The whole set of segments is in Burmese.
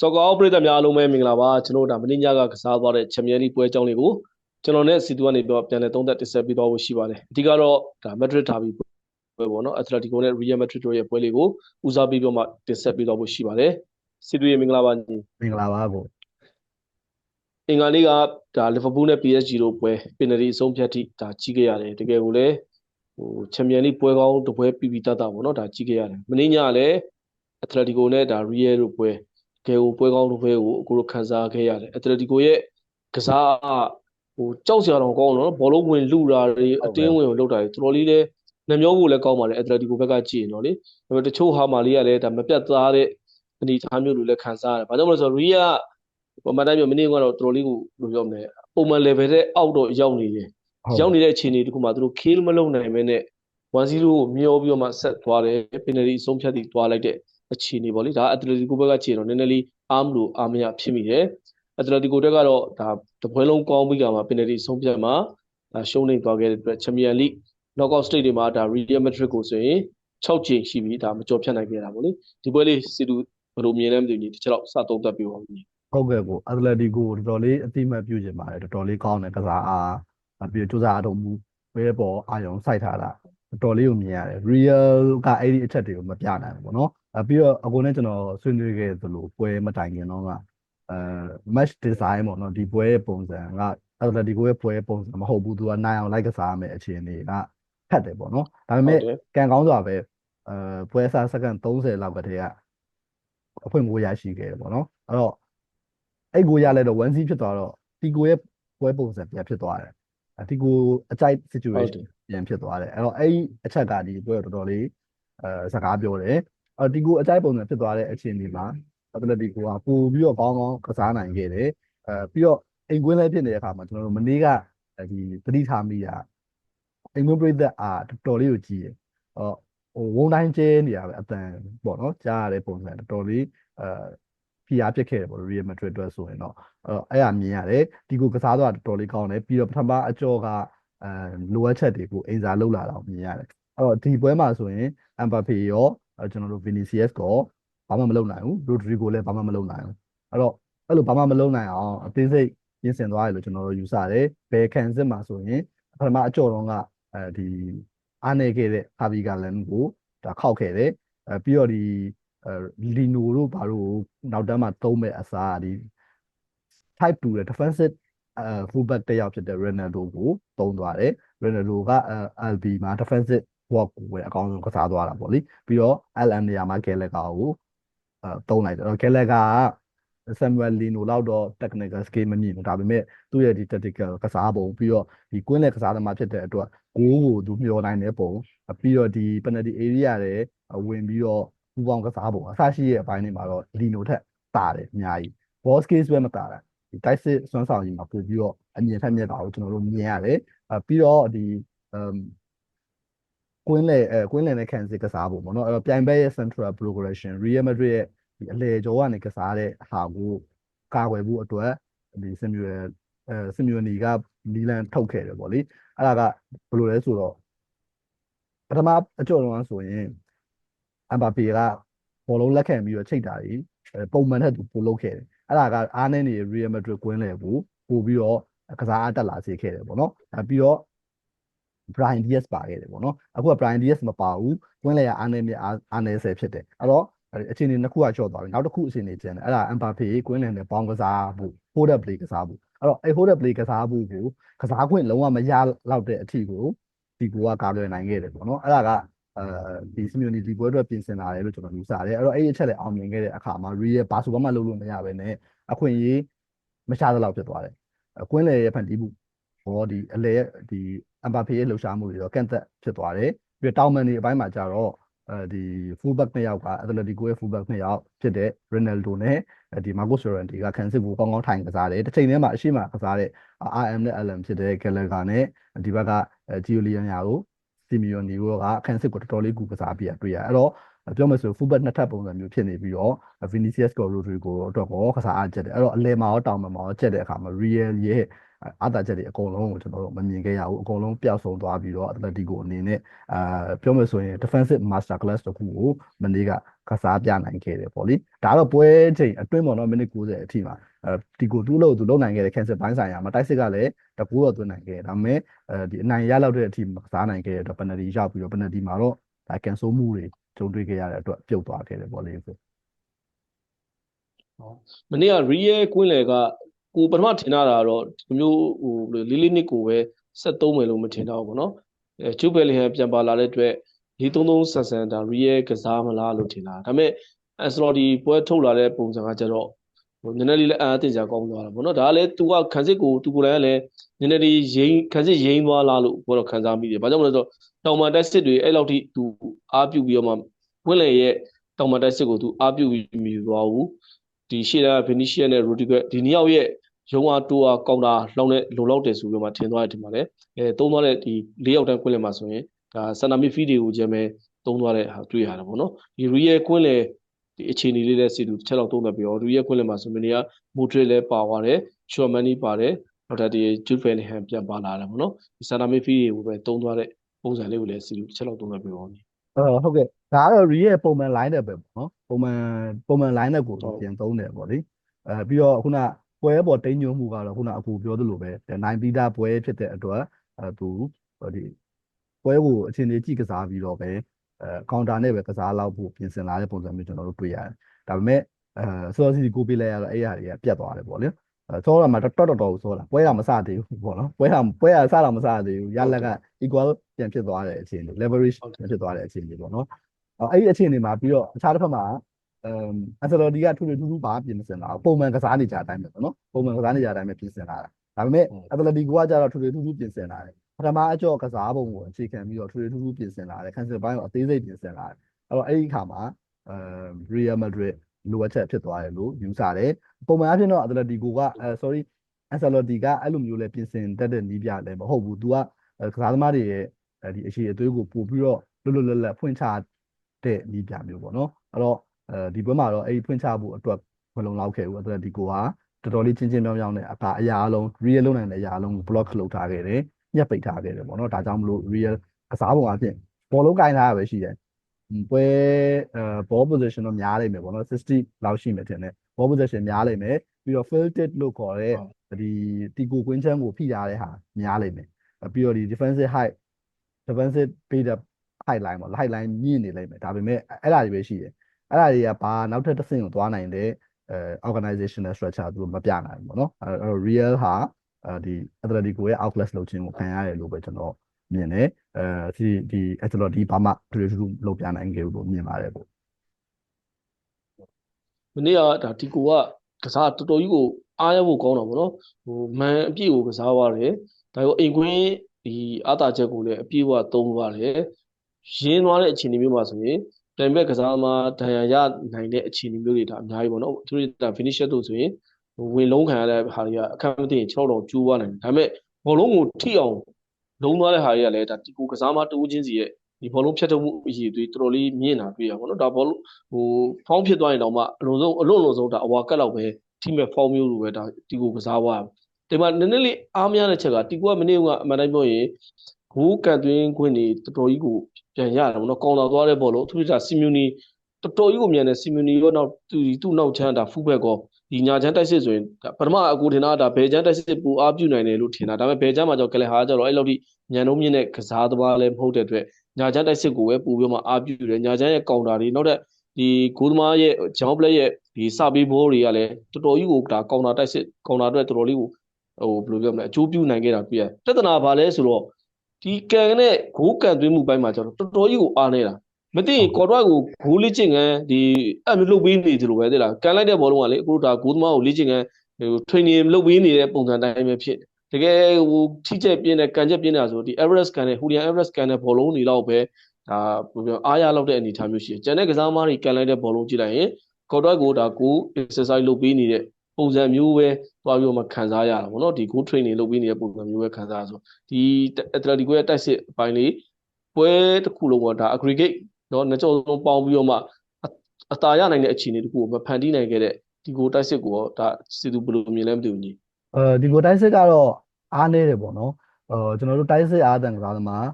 စောကောပရိသတ်များအားလုံးပဲမင်္ဂလာပါကျွန်တော်တို့ဒါမင်းညကကစားသွားတဲ့ချန်ပီယံလိပွဲအကြောင်းလေးကိုကျွန်တော်နဲ့စီတူကနေပြီးတော့ပြန်လည်သုံးသပ်တင်ဆက်ပေးသွားဖို့ရှိပါတယ်အဓိကတော့ဒါမက်ဒရစ်ဒါဘီပွဲပေါ့နော်အက်တလက်တီကိုနဲ့ရီယယ်မက်ဒရစ်တို့ရဲ့ပွဲလေးကိုဦးစားပေးပြီးတော့မှတင်ဆက်ပေးသွားဖို့ရှိပါတယ်စီတူရဲ့မင်္ဂလာပါညီမင်္ဂလာပါကိုအင်္ဂါနေ့ကဒါလီဗာပူးနဲ့ PSG တို့ပွဲပင်နတီအဆုံးဖြတ်ထိဒါကြီးခဲ့ရတယ်တကယ်ကိုလည်းဟိုချန်ပီယံလိပွဲကောင်းတစ်ပွဲပြီးပြီးတတ်တာပေါ့နော်ဒါကြီးခဲ့ရတယ်မင်းညကလည်းအက်တလက်တီကိုနဲ့ဒါရီယယ်တို့ပွဲတ ကယ်ကိုပွဲကောင်းတစ်ပွဲကိုအခုလိုခံစားခဲ့ရတယ်အက်တလက်တီကိုရဲ့ကစားဟိုကြောက်စရာတော့ကောင်းတော့ဘောလုံးဝင်လူတာတွေအတင်းဝင်ကိုလောက်တာတွေတော်တော်လေးလည်းနှမျောဖို့လည်းကောင်းပါတယ်အက်တလက်တီကိုဘက်ကကြည့်ရင်တော့လေဒါပေမဲ့တချို့ဟာမာလေးကလည်းဒါမပြတ်သားတဲ့အနေအထားမျိုးလိုလည်းခံစားရတယ်ဘာကြောင့်လဲဆိုတော့ရီယယ်ကပမာတိုင်းမျိုးမင်းကတော့တော်တော်လေးကိုဘယ်လိုပြောမလဲပုံမှန် level တဲ့အောက်တော့ရောက်နေတယ်ရောက်နေတဲ့အခြေအနေတခုမှသူတို့ kill မလုပ်နိုင်မဲနဲ့1-0ကိုမျောပြီးတော့မှဆက်သွားတယ် penalty အဆုံးဖြတ်ပြီးသွားလိုက်တဲ့ အခြေအနေပေါ့လေဒါအက်တလက်တီကိုဘက်ကခြေတော့နည်းနည်းလေးအားမလို့အားမရဖြစ်မိတယ်အက်တလက်တီကိုတက်ကတော့ဒါတပွဲလုံးကောင်းပြီးကမှ penalty အဆုံးဖြတ်မှာဒါရှုံးနေသွားခဲ့တဲ့အတွက် Champion League knockout stage တွေမှာဒါ Real Madrid ကိုဆိုရင်6ချိန်ရှိပြီဒါမကြော်ဖြတ်နိုင်ခဲ့တာပေါ့လေဒီပွဲလေးစီတူဘယ်လိုမြင်လဲမသိဘူးညီတစ်ချက်တော့စသုံးသပ်ပြပါဦးညီဟုတ်ကဲ့ကိုအက်တလက်တီကိုတော်တော်လေးအတိအမှတ်ပြုချင်ပါတယ်တော်တော်လေးကောင်းတယ်ကစားအားပြီးတော့စူးစမ်းအတော့မူဘဲပေါ်အာယုံစိုက်ထားတာတော်တော်လေးကိုမြင်ရတယ် real ကအဲ့ဒီအချက်တွေကိုမပြနိုင်ဘူးပေါ့နော် အပြီးတော့အကိုနဲ့ကျွန်တော်ဆွေးနွေးခဲ့သလိုပွဲမတိုင်ခင်တော့ကအဲ match design ပေါ့နော်ဒီပွဲရဲ့ပုံစံကအက်တလက်တီကိုရဲ့ပွဲပုံစံမဟုတ်ဘူးသူကနိုင်အောင်လိုက်ကစားရမယ့်အခြေအနေကဖတ်တယ်ပေါ့နော်ဒါပေမဲ့ကံကောင်းစွာပဲအဲပွဲစားစက္ကန့်30လောက်ကတည်းကအဖွင့်မိုးရရှိခဲ့တယ်ပေါ့နော်အဲ့တော့အဲ့ကိုရလဲတော့ 1C ဖြစ်သွားတော့တီကိုရဲ့ပွဲပုံစံပြန်ဖြစ်သွားတယ်အတီကိုအကြိုက် situation ပြန်ဖြစ်သွားတယ်အဲ့တော့အဲ့အချက်ကဒီပွဲတော်တော်လေးအဲစကားပြောတယ် အဲ့တီကိုအကြိုက်ပုံစံဖြစ်သွားတဲ့အခြေအနေမှာအတလက်တီကိုကပို့ပြီးတော့ကောင်းကောင်းကစားနိုင်ခဲ့တယ်အဲပြီးတော့အိမ်ကွင်းလဲဖြစ်နေတဲ့အခါမှာကျွန်တော်တို့မနေ့ကဒီပဋိထားမိတာအိမ်ကွင်းပြိသက်အားတော်တော်လေးကိုကြည့်ရအော်ဟိုဝုံတိုင်းကျဲနေရပဲအတန်ပေါ့နော်ကြားရတဲ့ပုံစံတော်တော်လေးအဲ PR ပြစ်ခဲ့တယ်ပေါ့ Real Madrid အတွက်ဆိုရင်တော့အဲ့တော့အဲ့အမြင်ရတယ်ဒီကိုကစားတော့တော်တော်လေးကောင်းတယ်ပြီးတော့ပထမအကြောကအဲလိုအပ်ချက်တွေကိုအင်စာလောက်လာတော့မြင်ရတယ်အဲ့တော့ဒီပွဲမှာဆိုရင် Mbappe ရော ကျွန်တော်တို့ Vinicius ကောဘာမှမလုပ်နိုင်ဘူး Rodrigo လည်းဘာမှမလုပ်နိုင်ဘူးအဲ့တော့အဲ့လိုဘာမှမလုပ်နိုင်အောင်အသေးစိတ်ပြင်ဆင်သွားတယ်လို့ကျွန်တော်တို့ယူဆတယ်ဘယ်ခံစစ်မှာဆိုရင်ပထမအကြောတော့ကအဲဒီအားနေခဲ့တဲ့ Javi Galen ကိုဒါခောက်ခဲ့တယ်အဲပြီးတော့ဒီအဲလီနိုတို့ဘာလို့နောက်တန်းမှာသုံးမဲ့အစားဒီ type 2တဲ့ defensive အဲ fullback တစ်ယောက်ဖြစ်တဲ့ Ronaldo ကိုသုံးသွားတယ် Ronaldo က LB မှာ defensive work ကိုပဲအကောင်းဆုံးကစားသွားတာပေါ့လေပြီးတော့ LM နေရာမှာ Gallagher ကိုအဲသုံးလိုက်တယ်အဲ့တော့ Gallagher က Samuel Lino လောက်တော့ technical skill မမြင်ဘူးဒါပေမဲ့သူ့ရဲ့ဒီ tactical ကစားပုံပြီးတော့ဒီကွင်းလက်ကစားသမားဖြစ်တဲ့အတွက်ဂိုးကိုသူမျှော်နိုင်တဲ့ပုံပြီးတော့ဒီ penalty area တွေဝင်ပြီးတော့ပူပေါင်းကစားပုံအဆရှိရဲ့အပိုင်းတွေမှာတော့လီနိုထက်တာတယ်အများကြီး ball skills ပဲမတာတာဒီတိုက်စစ်စွမ်းဆောင်ရည်မှာပို့ပြီးတော့အမြင်ထက်မြက်တာကိုကျွန်တော်တို့မြင်ရတယ်အဲပြီးတော့ဒီ um ကွင်းလေအဲကွင်းလေနဲ့ခံစစ်ကစားပုံပေါ့နော်အဲ့တော့ပြိုင်ဘက်ရဲ့ central progression Real Madrid ရဲ့ဒီအလေကျော်ကနေကစားတဲ့ဟာကိုကာကွယ်ဖို့အတွက်ဒီ Samuel အဲ Samuel နီကနီလန်ထုတ်ခဲ့တယ်ပေါ့လေအဲ့ဒါကဘယ်လိုလဲဆိုတော့ပထမအကြောတော့ဆိုရင်အမ်ဘာပေကဘောလုံးလက်ခံပြီးတော့ချိတ်တာကြီးပုံမှန်ထက်သူပိုလုပ်ခဲ့တယ်အဲ့ဒါကအားနဲ့နေ Real Madrid ကွင်းလေကိုပို့ပြီးတော့ကစားအတက်လာစေခဲ့တယ်ပေါ့နော်အဲပြီးတော့ Brian Diaz ပါခဲ့တယ်ပေါ့နော်အခုက Brian Diaz မပါဘူးကွင်းလေကအားနဲ့မြအားနဲ့ဆယ်ဖြစ်တယ်အဲ့တော့အခြေအနေနှစ်ခုကချော့သွားပြီနောက်တစ်ခုအခြေအနေကျန်တယ်အဲ့ဒါ Mbappe ကွင်းလင်နဲ့ပေါင်းကစားဖို့ forward play ကစားဖို့အဲ့တော့အဲ့ hold up play ကစားဖို့ကိုကစားခွင့်လုံးဝမရလောက်တဲ့အထီကိုဒီကိုကကာလွယ်နိုင်ခဲ့တယ်ပေါ့နော်အဲ့ဒါကအဲဒီ community ပွဲအတွက်ပြင်ဆင်လာတယ်လို့ကျွန်တော်ယူဆတယ်အဲ့တော့အဲ့ဒီအချက်လည်းအောင်မြင်ခဲ့တဲ့အခါမှာ real ဘာဆိုမှလုပ်လို့မရဘဲနဲ့အခွင့်အရေးမရှာသလောက်ဖြစ်သွားတယ်အကွင်းလေရဲ့ဖန်တီးမှု ဟောဒီအလေရဲ့ဒီအမ်ဘာဖေရဲ့လှူရှားမှုတွေတော့ကန့်သက်ဖြစ်သွားတယ်ပြီးတော့တောင်မန်ဒီအပိုင်းမှာကျတော့အဲဒီ fullback နှစ်ယောက်က Atletico ရဲ့ fullback နှစ်ယောက်ဖြစ်တဲ့ Ronaldo နဲ့ဒီ Marcos Llorente ကခံစစ်ကိုကောင်းကောင်းထိုင်ကစားတယ်တစ်ချိန်တည်းမှာအရှိမကစားတဲ့ RM နဲ့ LM ဖြစ်တဲ့ Gallagher နဲ့ဒီဘက်က Giulian ယာကို Simeone တို့ကခံစစ်ကိုတော်တော်လေးကူကစားပြရတွေ့ရအဲ့တော့ပြောမယ်ဆို fullback နှစ်ထပ်ပုံစံမျိုးဖြစ်နေပြီးတော့ Vinicius ကို Rodrigo အတွက်ကိုကစားအားကျက်တယ်အဲ့တော့အလဲမှာရောတောင်မှာရောကျက်တဲ့အခါမှာ Real ရဲ့ အာတာချက်တွေအကုန်လုံးကိုကျွန်တော်တို့မမြင်ခဲ့ရဘူးအကုန်လုံးပျောက်ဆုံးသွားပြီးတော့ Atletico အနေနဲ့အာပြောမယ်ဆိုရင် defensive master class တခုကိုမနေ့ကကစားပြနိုင်ခဲ့တယ်ပေါ့လေဒါတော့ပွဲချိန်အတွင်းပေါ့နော်မိနစ်90အထိမှာအဲဒီကိုတူးလို့သူလုံနိုင်ခဲ့တဲ့ cancel ဘိုင်းဆိုင်ရာမှာတိုက်စစ်ကလည်းတကူတော့သွင်းနိုင်ခဲ့တယ်ဒါပေမဲ့အဲဒီအနိုင်ရလောက်တဲ့အထိမကစားနိုင်ခဲ့တဲ့အတွက် penalty ရောက်ပြီးတော့ penalty မှာတော့ဒါ cancel မှုတွေကြုံတွေ့ခဲ့ရတဲ့အတွက်ပြုတ်သွားခဲ့တယ်ပေါ့လေဆိုမနေ့က real ကွင်းလေက ကိုပထမထင်တာကတော့ဒီမျိုးဟိုလေးလေးနှစ်ကိုပဲဆက်သုံးမယ်လို့မထင်တော့ဘူးเนาะအဲကျူပယ်လီဟန်ပြန်ပါလာတဲ့အတွက်လေးသုံးသုံးဆန်ဆန်ဒါရီရဲ့ကစားမလားလို့ထင်တာဒါပေမဲ့အန်ဆလော်ဒီပွဲထုတ်လာတဲ့ပုံစံကကြတော့ဟိုနည်းနည်းလေးလည်းအားအသင့်ကြကောင်းသွားတာပေါ့နော်ဒါကလည်းသူကခန်းစစ်ကိုသူကိုယ်တိုင်ကလည်းနည်းနည်းလေးရင်းခန်းစစ်ရင်းသွားလားလို့ဘောတော့ခံစားမိတယ်ဘာကြောင့်မလဲဆိုတော့တောင်မန်တက်စစ်တွေအဲ့လောက်ထိသူအားပြုပြီးတော့မှဝင်းလေရဲ့တောင်မန်တက်စစ်ကိုသူအားပြုပြီးမီသွားဘူးဒီရှေ့တန်းဗီနီရှီယာနဲ့ရိုဒီဂက်ဒီနှစ်ယောက်ရဲ့ ရုံအားတိုးအားကောင်းတာလောက်နဲ့လုံလောက်တယ်ဆိုပြီးမှထင်သွားတယ်ဒီမှာလေအဲသုံးသွားတဲ့ဒီ၄ယောက်တန်းကွင်းလယ်မှာဆိုရင်ဒါစန္ဒမီဖီတွေကိုကျဲမဲ့သုံးသွားတဲ့ဟာတွေ့ရတယ်ပေါ့နော်ဒီရီယယ်ကွင်းလယ်ဒီအခြေအနေလေးလည်းစီတူတစ်ချက်လောက်သုံးသပ်ပြီးတော့ရီယယ်ကွင်းလယ်မှာဆိုမင်းတွေကမိုထရစ်လည်းပါသွားတယ်ချော်မန်နီပါတယ်နောက်ထပ်ဒီဂျူဖယ်လီဟန်ပြန်ပါလာတယ်ပေါ့နော်ဒီစန္ဒမီဖီတွေကိုပဲသုံးသွားတဲ့ပုံစံလေးကိုလည်းစီတူတစ်ချက်လောက်သုံးသပ်ပြီးတော့အဲဟုတ်ကဲ့ဒါကတော့ re ရဲ့ပုံမှန် line နဲ့ပဲပေါ့နော်ပုံမှန်ပုံမှန် line နဲ့ကိုပြန်သုံးတယ်ပေါ့လေအဲပြီးတော့ခုန ပွဲပေါ်တိန်ညွှန်းမှုကတော့ခုနအကူပြောသလိုပဲနိုင်ပြီးသားပွဲဖြစ်တဲ့အတွက်အဲသူဒီပွဲကိုအချိန်လေးကြည့်ကစားပြီးတော့ပဲအဲကောင်တာနဲ့ပဲကစားလောက်ဖို့ပြင်ဆင်လာတဲ့ပုံစံမျိုးကျွန်တော်တို့တွေ့ရတယ်ဒါပေမဲ့အဲဆောစီကိုပေးလိုက်ရတော့အဲ့အရာတွေကပြတ်သွားတယ်ပေါ့လေအဲဆောတာမှာတော်တော်တော်ဆောတာပွဲတာမစသေးဘူးပေါ့နော်ပွဲတာပွဲတာစတာမစသေးဘူးရလက်က equal ပြန်ဖြစ်သွားတဲ့အခြေအနေ leverage ပြန်ဖြစ်သွားတဲ့အခြေအနေပေါ့နော်အဲ့ဒီအခြေအနေမှာပြီးတော့အခြားတစ်ဖက်မှာ အမ်အစလော်ဒီကထူထူထူထူဘာပြင်ဆင်လာပုံမှန်ကစားနေကြအတိုင်းပဲပေါ့နော်ပုံမှန်ကစားနေကြအတိုင်းပဲပြင်ဆင်လာတာဒါပေမဲ့အတလတီကိုကကြတော့ထူထူထူထူပြင်ဆင်လာတယ်ပထမအကြော့ကစားပုံကိုအခြေခံပြီးတော့ထူထူထူထူပြင်ဆင်လာတယ်ခန်းစစ်ပိုင်းကိုအသေးစိတ်ပြင်ဆင်လာတယ်အဲ့တော့အဲ့ဒီအခါမှာအမ်ရီယယ်မက်ဒရစ်လိုအပ်ချက်ဖြစ်သွားတယ်လို့ယူဆတယ်ပုံမှန်အဖြစ်တော့အတလက်တီကိုကအဲ sorry အန်ဆယ်လော်တီကအဲ့လိုမျိုးလဲပြင်ဆင်တတ်တဲ့နီးပြလည်းမဟုတ်ဘူး။ तू ကကစားသမားတွေရဲ့ဒီအခြေအသွေးကိုပို့ပြီးတော့လွတ်လွတ်လပ်လပ်ဖွင့်ချတဲ့နီးပြမျိုးပေါ့နော်။အဲ့တော့ အဲဒီပွဲမှာတော့အဲ့ဒီဖွင့်ချဖို့အတွက်မလုံလောက်ခဲ့ဘူး။အဲ့ဒါဒီကိုကတော်တော်လေးချင်းချင်းမြောင်းမြောင်းနဲ့အကအရာအလုံး real လုံးနိုင်တဲ့အရာအလုံးကို block လုပ်ထားခဲ့တယ်။ညက်ပိတ်ထားခဲ့တယ်ပေါ့နော်။ဒါကြောင့်မလို့ real ကစားပုံအဖြစ်ဘောလုံးကင်ထားရပဲရှိတယ်။ပွဲအဲ ball position တော့များလိမ့်မယ်ပေါ့နော်60လောက်ရှိမယ်ထင်တယ် ball possession များလိမ့်မယ်ပြီးတော့ filtered လို့ခေါ်တဲ့ဒီတီကိုကွင်းချမ်းကိုဖိထားတဲ့ဟာများလိမ့်မယ်ပြီးတော့ဒီ defensive height defensive build up height line ပေါ့ height line မြင့်နေလိမ့်မယ်ဒါပေမဲ့အဲ့ဒါတွေပဲရှိတယ် အဲ့ဒါတွေကဘာနောက်ထပ်တစ်ဆင့်ကိုသွားနိုင်တဲ့အဲ organizational structure သူတို့မပြနိုင်ဘူးပေါ့နော်အဲ့တော့ real ဟာဒီ Atletico ရဲ့ outclass လုပ်ခြင်းကိုခံရတယ်လို့ပဲကျွန်တော်မြင်တယ်အဲဒီဒီ Atletico ဘာမှထူးထူးလုပ်ပြနိုင်ခဲ့ဘူးလို့မြင်ပါတယ်ပေါ့မနေ့ကဒါတီကိုကကစားတော်တော်ကြီးကိုအားရဖို့ကောင်းတာပေါ့နော်ဟိုမန်အပြည့်ကိုကစားသွားတယ်ဒါရောအိမ်ကွင်းဒီအာတာချက်ကိုလည်းအပြည့်အဝသုံးသွားတယ်ရင်းသွားတဲ့အခြေအနေမျိုးမှာဆိုရင် တိုင်ဘက်ကစားမှာဒဏ်ရာရနိုင်တဲ့အခြေအနေမျိုးတွေဒါအများကြီးပေါ့နော်သူတို့ဒါ finisher တို့ဆိုရင်ဝင်လုံးခံရတဲ့ဟာတွေကအခက်မသိရင်6တော့ကျိုးသွားနိုင်တယ်ဒါပေမဲ့ဘောလုံးကိုထိအောင်လုံးသွားတဲ့ဟာတွေကလည်းဒါတီကိုကစားမတူးချင်းစီရဲ့ဒီဘောလုံးဖြတ်ထုတ်မှုအရေးတွေတော်တော်လေးမြင့်တာတွေ့ရပါတော့ဒါဘောလုံးဟိုဖောင်းဖြစ်သွားရင်တော့မှအလုံးစုံအလုံးလုံးဆုံးဒါအဝါကတ်လောက်ပဲထိမဲ့ဖောင်းမျိုးလိုပဲဒါတီကိုကစားသွားတယ်ဒီမှာနည်းနည်းလေးအားမရတဲ့ချက်ကတီကိုကမနေ့ကအမှန်တိုင်းပြောရင်ဂိုးကန်သွင်းခွင့်တွေတော်တော်ကြီးကို ပြန်ရတယ်ဘောနော်ကောင်လာသွားတဲ့ဘောလုံးသူတို့ကစီမြူနီတော်တော်ကြီးကိုမြန်တယ်စီမြူနီရောနောက်သူသူ့နောက်ချမ်းဒါဖူးဘက်ကောဒီညာချမ်းတိုက်စစ်ဆိုရင်ပထမအကူထင်တာဒါဘယ်ချမ်းတိုက်စစ်ပူအားပြုနိုင်တယ်လို့ထင်တာဒါပေမဲ့ဘယ်ချမ်းမှာကြောက်ကလေးဟာကျတော့အဲ့လောက်ထိညံနှုံးမြင့်တဲ့ကစားသမားလည်းမဟုတ်တဲ့အတွက်ညာချမ်းတိုက်စစ်ကိုပဲပို့ပြီးမှအားပြုတယ်ညာချမ်းရဲ့ကောင်တာတွေနောက်တဲ့ဒီဂိုးသမားရဲ့ဂျောင်းပလက်ရဲ့ဒီစပေးဘောတွေကလည်းတော်တော်ကြီးကိုဒါကောင်တာတိုက်စစ်ကောင်တာအတွက်တော်တော်လေးကိုဟိုဘယ်လိုပြောမလဲအကျိုးပြုနိုင်ခဲ့တာပြရပြဿနာဘာလဲဆိုတော့ ဒီကန်နဲ့ဂိုးကန်သွင်းမှုပိုင်းမှာကျတော့တော်တော်ကြီးကိုအားနေတာမသိရင်ကော်တော့ကိုဂိုးလေးချင်ကန်ဒီအဲ့လိုလုပ်ပေးနေသလိုပဲသိလားကန်လိုက်တဲ့ဘောလုံးကလေအခုဒါဂိုးသမားကိုလေးချင်ကန်ဟို training လုပ်ပေးနေတဲ့ပုံစံတိုင်းပဲဖြစ်တကယ်ဟိုထိချက်ပြင်းတဲ့ကန်ချက်ပြင်းတာဆိုဒီ Everest ကန်နဲ့ Julian Everest ကန်နဲ့ဘောလုံးတွေတော့ပဲဒါဘယ်လိုပြောအားရလောက်တဲ့အနေအထားမျိုးရှိတယ်ကျန်တဲ့ကစားသမားတွေကန်လိုက်တဲ့ဘောလုံးကြည့်လိုက်ရင်ကော်တော့ကိုဒါကို exercise လုပ်ပေးနေတဲ့ ပုံစံမျိုးပဲသွားပြီးတော့မှခံစားရတာပေါ့နော်ဒီ go training လုပ်ပေးနေတဲ့ပုံစံမျိုးပဲခံစားရဆိုဒီ Atletico ရဲ့တိုက်စစ်အပိုင်းလေးပွဲတစ်ခုလုံးကဒါ aggregate နော်နှစ်ကြောလုံးပေါင်းပြီးတော့မှအတာရနိုင်တဲ့အခြေအနေတစ်ခုကိုမဖန်တီးနိုင်ခဲ့တဲ့ဒီ go တိုက်စစ်ကိုတော့ဒါစီသူဘယ်လိုမြင်လဲမသိဘူးညီအဲဒီကိုတိုက်စစ်ကတော့အားနေတယ်ပေါ့နော်အဲကျွန်တော်တို့တိုက်စစ်အားတန်ကစားသမား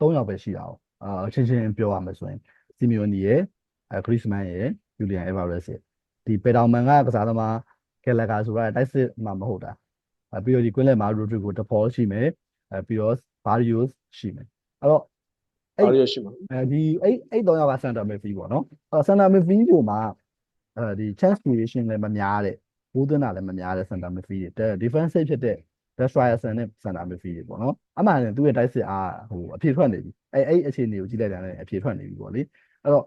၃ယောက်ပဲရှိတာ哦အာချင်းချင်းပြောရမယ်ဆိုရင်စီမီယိုနီရဲ့အဲခရစ်မန်ရဲ့ယူလီယန်အေဗာရက်စ်ရဲ့ဒီပေတောင်မန်ကကစားသမား ကယ်လကာဆိုတာတိုက်စစ်မှာမဟုတ်တာအဲပြီးတော့ဒီကွင်းလက်မှာရိုဒရီဂိုတဖောရှိမယ်အဲပြီးတော့ဘာရီယိုစ်ရှိမယ်အဲ့တော့အဲ့အားရရှိမှာအဲဒီအဲ့အဲ့တော့ယောက်ကစန်တာမစ်ဖီပေါ့နော်အဲ့စန်တာမစ်ဖီကိုမှအဲဒီ chance creation လည်းမများတဲ့ဘိုးသွင်းတာလည်းမများတဲ့စန်တာမစ်ဖီတွေ defensive ဖြစ်တဲ့ destroyer ဆန်နဲ့စန်တာမစ်ဖီတွေပေါ့နော်အမှန်တန်သူ့ရဲ့တိုက်စစ်အားဟိုအဖြေထွက်နေပြီအဲ့အဲ့အခြေအနေကိုကြည့်လိုက်တာလည်းအဖြေထွက်နေပြီပေါ့လေအဲ့တော့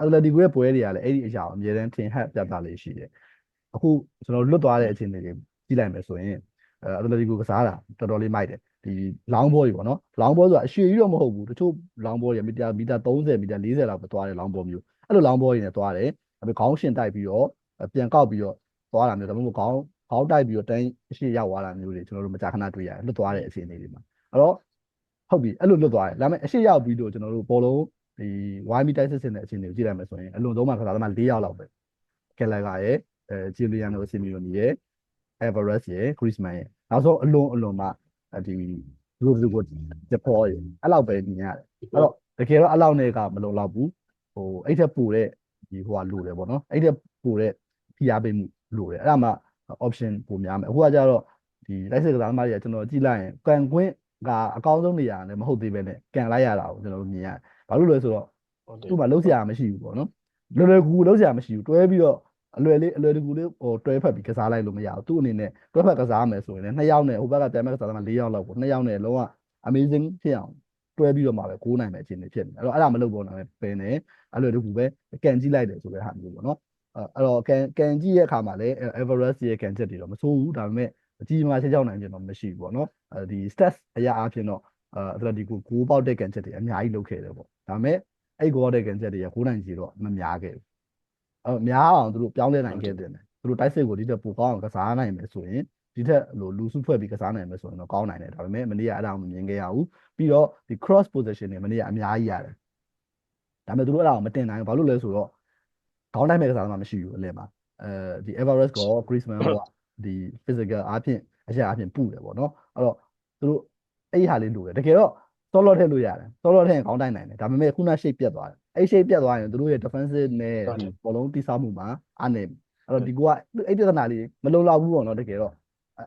အတလက်တီကိုရဲ့ပွဲတွေကလည်းအဲ့ဒီအရာကိုအမြဲတမ်းထင်ဟပ်ပြသလေးရှိတယ် အခုကျွန်တော်လွတ်သွားတဲ့အခြေအနေတွေကြည့်လိုက်မယ်ဆိုရင်အဲအတလက်တီကိုကစားတာတော်တော်လေးမိုက်တယ်ဒီ long ball တွေပေါ့နော် long ball ဆိုတာအရွှေကြီးတော့မဟုတ်ဘူးတချို့ long ball တွေမီတာမီတာ30မီတာ40လောက်ပဲသွားတယ် long ball မျိုးအဲ့လို long ball တွေနဲ့သွားတယ်အဲ့ဒါခေါင်းရှင်တိုက်ပြီးတော့ပြန်ကောက်ပြီးတော့သွားတာမျိုးဒါမှမဟုတ်ခေါင်းခေါင်းတိုက်ပြီးတော့တန်းအရှိရောက်သွားတာမျိုးတွေကျွန်တော်တို့မကြာခဏတွေ့ရတယ်လွတ်သွားတဲ့အခြေအနေတွေမှာအဲ့တော့ဟုတ်ပြီအဲ့လိုလွတ်သွားတယ်ဒါပေမဲ့အရှိရောက်ပြီးတော့ကျွန်တော်တို့ဘောလုံးဒီ Y မီတိုက်စစ်စစ်တဲ့အခြေအနေကိုကြည့်လိုက်မယ်ဆိုရင်အလွန်ဆုံးမှာခါသားသမား၄ယောက်လောက်ပဲကယ်လာဂါရဲ့ အဲဂျီလီယန်နိုဆီမီယိုနီရဲ့ Everest ရဲ့ခရစ်မန်ရဲ့နောက်ဆုံးအလွန်အလွန်မှဒီလူလူကိုတပေါ်ရအဲ့လောက်ပဲမြင်ရတယ်အဲ့တော့တကယ်တော့အဲ့လောက်နဲ့ကမလုံလောက်ဘူးဟိုအဲ့ထက်ပိုတဲ့ဒီဟိုကလိုတယ်ပေါ့နော်အဲ့ထက်ပိုတဲ့ဖိအားပေးမှုလိုတယ်အဲ့ဒါမှ option ပိုများမယ်အခုကကြတော့ဒီလိုက်စစ်ကစားသမားတွေကကျွန်တော်ကြည့်လိုက်ရင်ကန်ကွင်းကအကောင်းဆုံးနေရာလည်းမဟုတ်သေးပဲနဲ့ကန်လိုက်ရတာကိုကျွန်တော်တို့မြင်ရတယ်ဘာလို့လဲဆိုတော့ဟုတ်တယ်သူ့မှာလုံးစရာမရှိဘူးပေါ့နော်လွယ်လွယ်ကူကူလုံးစရာမရှိဘူးတွဲပြီးတော့ အလွယ်လေးအလွယ်တကူလေးဟိုတွဲဖက်ပြီးကစားလိုက်လို့မရဘူးသူ့အနေနဲ့တွဲဖက်ကစားမယ်ဆိုရင်လည်းနှစ်ယောက်နဲ့ဟိုဘက်ကပြန်မဲ့ကစားသမား၄ယောက်လောက်ပေါ့နှစ်ယောက်နဲ့လုံးဝ amazing ဖြစ်အောင်တွဲပြီးတော့မှပဲကိုးနိုင်မယ်အခြေအနေဖြစ်နေအဲ့တော့အဲ့ဒါမလုပ်ပေါ်နိုင်ပဲပင်နေအဲ့လိုတကူပဲကန်ကြည့်လိုက်တယ်ဆိုတဲ့ဟာမျိုးပေါ့နော်အဲ့တော့ကန်ကန်ကြည့်ရဲ့အခါမှာလည်း Everest ရဲ့ကန်ချက်တွေတော့မဆိုးဘူးဒါပေမဲ့အကြီးအမားချက်ချောက်နိုင်ခြင်းတော့မရှိဘူးပေါ့နော်အဲဒီ stats အရာအဖြစ်တော့အဲ Atletico ကိုပေါက်တဲ့ကန်ချက်တွေအများကြီးလုပ်ခဲ့တယ်ပေါ့ဒါပေမဲ့အဲ့ကိုပေါက်တဲ့ကန်ချက်တွေကကိုးနိုင်ကြီးတော့မများခဲ့ဘူး အဲ့များအောင်သူတို့ပြောင်းလဲနိုင်ခဲ့တယ်သူတို့တိုက်စစ်ကိုဒီတက်ပိုကောင်းအောင်ကစားနိုင်မယ်ဆိုရင်ဒီထက်လိုလူစုဖွဲ့ပြီးကစားနိုင်မယ်ဆိုရင်တော့ကောင်းနိုင်တယ်ဒါပေမဲ့မနေ့ကအဲ့ဒါကိုမမြင်ခဲ့ရဘူးပြီးတော့ဒီ cross position တွေမနေ့ကအများကြီးရတယ်ဒါပေမဲ့သူတို့အဲ့ဒါကိုမတင်နိုင်ဘူးဘာလို့လဲဆိုတော့ခေါင်းတိုင်းမဲ့ကစားသမားမရှိဘူးအလယ်မှာအဲဒီ Everest ကော Griezmann ကဒီ physical အားဖြင့်အရာအားဖြင့်ပူတယ်ပေါ့နော်အဲ့တော့သူတို့အဲ့ဒီဟာလေးလိုတယ်တကယ်တော့ solo ထည့်လို့ရတယ် solo ထည့်ရင်ခေါင်းတိုင်းနိုင်တယ်ဒါပေမဲ့ခုန shape ပြတ်သွားတယ်အဲ့ shape ပြတ်သွားရင်သူတို့ရဲ့ defensive နဲ့ဒီဘောလုံးတိဆောက်မှုမှာအားနေအဲ့တော့ဒီကွာအဲ့ပြဿနာလေးမလုံလောက်ဘူးပေါ့နော်တကယ်တော့